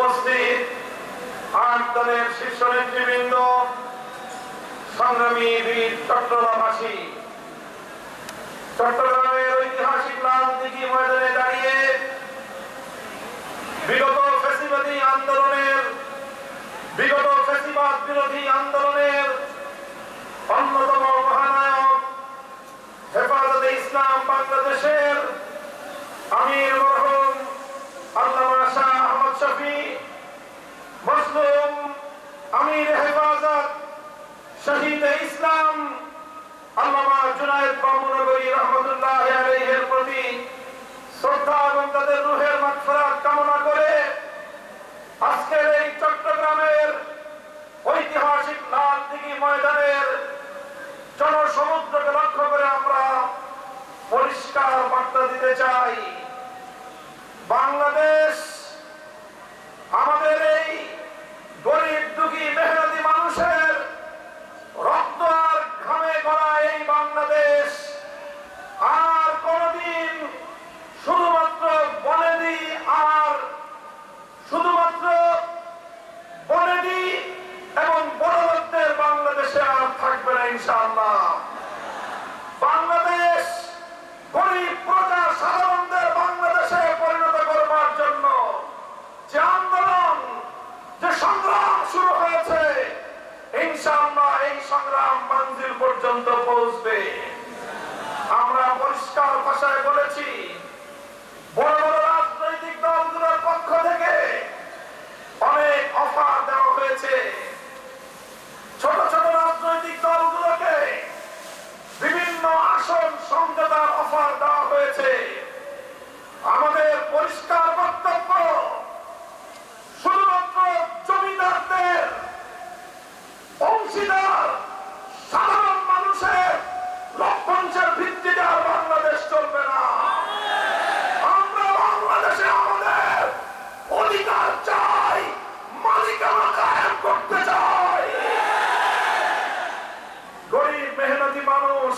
উপস্থিত আট দলের শীর্ষ নেতৃবৃন্দ, সংগ্রামী বীর চট্টগ্রামবাসী। চট্টগ্রামের ঐতিহাসিক দিঘি ময়দানে দাঁড়িয়ে বিগত ফেসিবাদী আন্দোলনের, বিগত ফেসিবাদ বিরোধী আন্দোলনের অন্যতম মহানায়ক হেফাজতে ইসলাম বাংলাদেশের আমির মরহুম আল্লামা শহীদ ইসলাম, আল্লামা জুনায়েদ বাবুনগরী রহমতুল্লাহ আলাইহির প্রতি শ্রদ্ধা এবং তাদের রুহের মাগফিরাত কামনা করে আজকের এই চট্টগ্রামের ঐতিহাসিক লাল দিঘি ময়দানের জনসমুদ্রকে লক্ষ্য করে আমরা পরিষ্কার বার্তা দিতে চাই বাংলাদেশ আমাদের এই গরিব দুঃখী মেহনতি মানুষের রক্ত আর ঘামে গড়া এই বাংলাদেশ আর কোনদিন শুধুমাত্র বনেদি আর শুধুমাত্র বনেদি এবং বড়দের বাংলাদেশে আর থাকবে না ইনশাআল্লাহ। বাংলাদেশ গরিব প্রজা সাধারণদের বাংলাদেশে পরিণত করবার জন্য যে আন্দোলন, যে সংগ্রাম শুরু হয়েছে, ইনশাআল্লাহ এই সংগ্রাম মঞ্জিল পর্যন্ত পৌঁছবে। আমরা পরিষ্কার ভাষায় বলেছি, বড় বড় রাজনৈতিক দলগুলোর পক্ষ থেকে অংশীদার সাধারণ মানুষের লক্ষাংশের ভিত্তিতে আর বাংলাদেশ চলবে না আমরা বাংলাদেশে আমাদের অধিকার চাই মালিকানা কায়েম করতে চাই গরিব মেহনতি মানুষ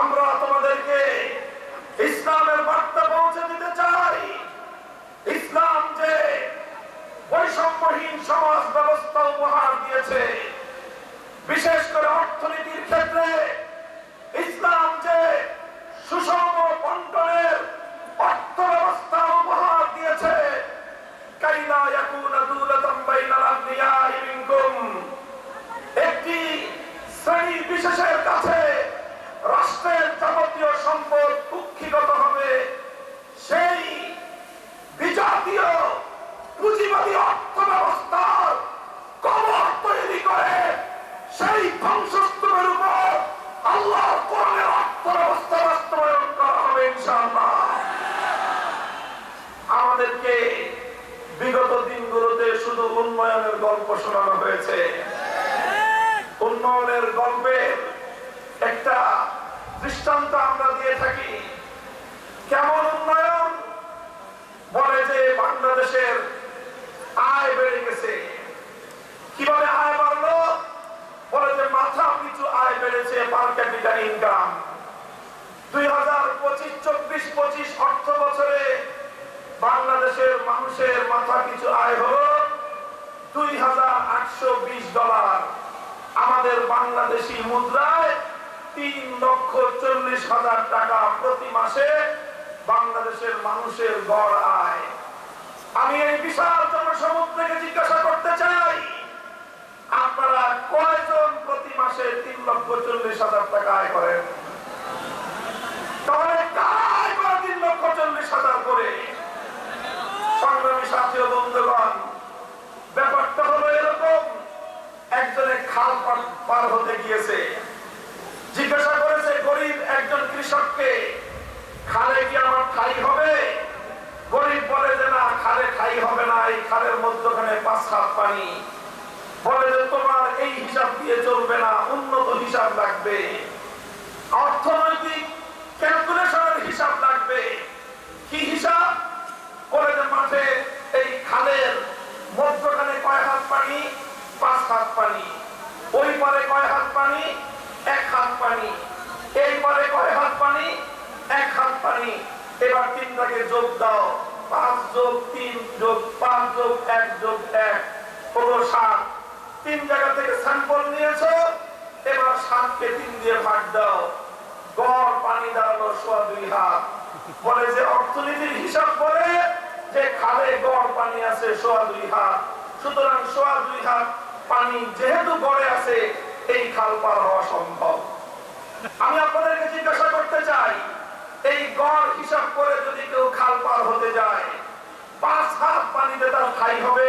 আমরা তোমাদেরকে ইসলামের বার্তা পৌঁছে দিতে চাই ইসলাম যে বৈষম্যহীন সমাজ ব্যবস্থা উপহার দিয়েছে বিশেষ করে অর্থনীতির ক্ষেত্রে ইসলাম যে সুষম বন্টনের অর্থ ব্যবস্থা উপহার দিয়েছে কাইলা ইয়াকুনা দুলাতাম বাইনাল আগনিয়াই মিনকুম একটি শ্রেণি বিশেষের কাছে রাষ্ট্রের যাবতীয় সম্পদ কুক্ষিগত হবে সেই বিজাতীয় পুঁজিবাদী অর্থ ব্যবস্থার কবর তৈরি করে সেই ধ্বংসস্তূপের উপর আল্লাহর বাস্তবায়ন করা হবে আমাদেরকে বিগত দিনগুলোতে শুধু উন্নয়নের গল্প শোনানো হয়েছে। উন্নয়নের গল্পের একটা দৃষ্টান্ত আমরা দিয়ে থাকি। কেমন উন্নয়ন? বলে যে বাংলাদেশের আয় বেড়ে গেছে। কীভাবে বাংলাদেশের মানুষের মাথা পিছু আয় হলো দুই ডলার আমাদের বাংলাদেশি মুদ্রায় তিন লক্ষ চল্লিশ হাজার টাকা প্রতি মাসে বাংলাদেশের মানুষের গড় আয়। আমি এই বিশাল জনসমুদ্রকে জিজ্ঞাসা করতে চাই আপনারা কয়জন প্রতি মাসে তিন লক্ষ চল্লিশ হাজার টাকা আয় করেন কারা জিজ্ঞাসা করেছে, গরিব একজন খালে কি আমার ঠাই হবে? গরিব যে, না, খালে হবে না, এই খালের মধ্যখানে পাঁচ হাত পানি। বলে যে তোমার এই হিসাব দিয়ে চলবে না, উন্নত হিসাব লাগবে। অর্থনৈতিক ক্যালকুলেশনের হিসাব লাগবে। কি হিসাব? যে মাঠে এই খালের মধ্যখানে কয় হাত পানি? পাঁচ হাত পানি। ওই পারে কয় হাত পানি? এক হাত পানি। এই পারে কয় হাত পানি? এক হাত পানি। এবার তিনটাকে যোগ দাও। পাঁচ যোগ তিন যোগ, পাঁচ যোগ এক যোগ এক। হলো সাত। তিন জায়গা থেকে স্যাম্পল নিয়েছো, এবার সাতকে তিন দিয়ে ভাগ দাও। গড় পানি দাঁড়াল সোয়া দুই হাত। বলে যে অর্থনীতির হিসাব করে যে খালে গড় পানি আছে সোয়া দুই হাত। সুতরাং সোয়া দুই হাত পানি যেহেতু গড়ে আছে, এই খাল পার হওয়া সম্ভব। আমি আপনাদেরকে জিজ্ঞাসা করতে চাই, এই গড় হিসাব করে যদি কেউ খাল পার হতে যায়, পাঁচ হাত পানিতে তার ঠাই হবে?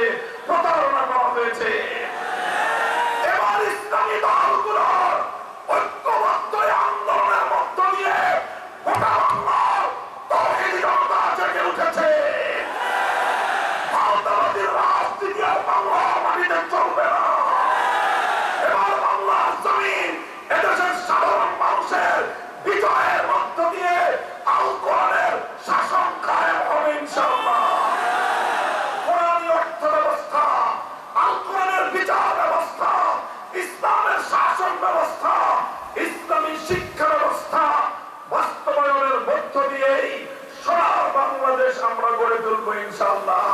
Yeah. গড়ে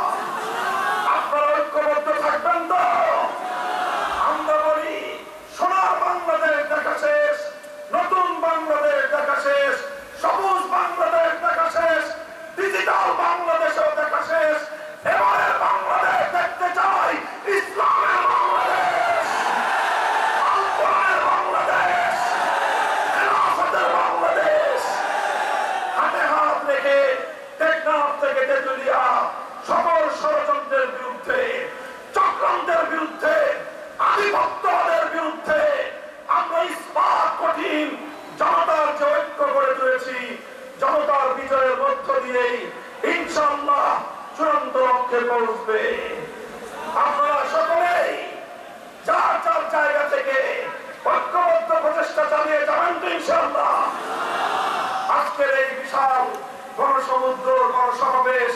গণসমুদ্র গণসমাবেশ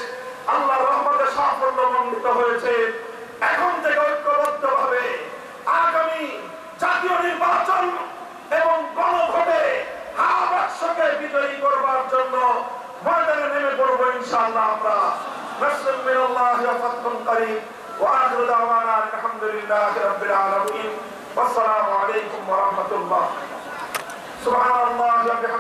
আল্লাহ রহমতে সাফল্য মণ্ডিত হয়েছে। এখন থেকে ঐক্যবদ্ধ ভাবে আগামী জাতীয় নির্বাচন এবং গণভোটে একশোকে বিজয়ী করবার জন্য ময়দানে নেমে ইনশাআল্লাহ আমরা। করিম ওয়া আখিরু দাওয়ানা আলহামদুলিল্লাহি রাব্বিল আলামিন। ওয়াসসালামু আলাইকুম ওয়া রাহমাতুল্লাহ। সুবহানাল্লাহি ওয়া বিহামদিহি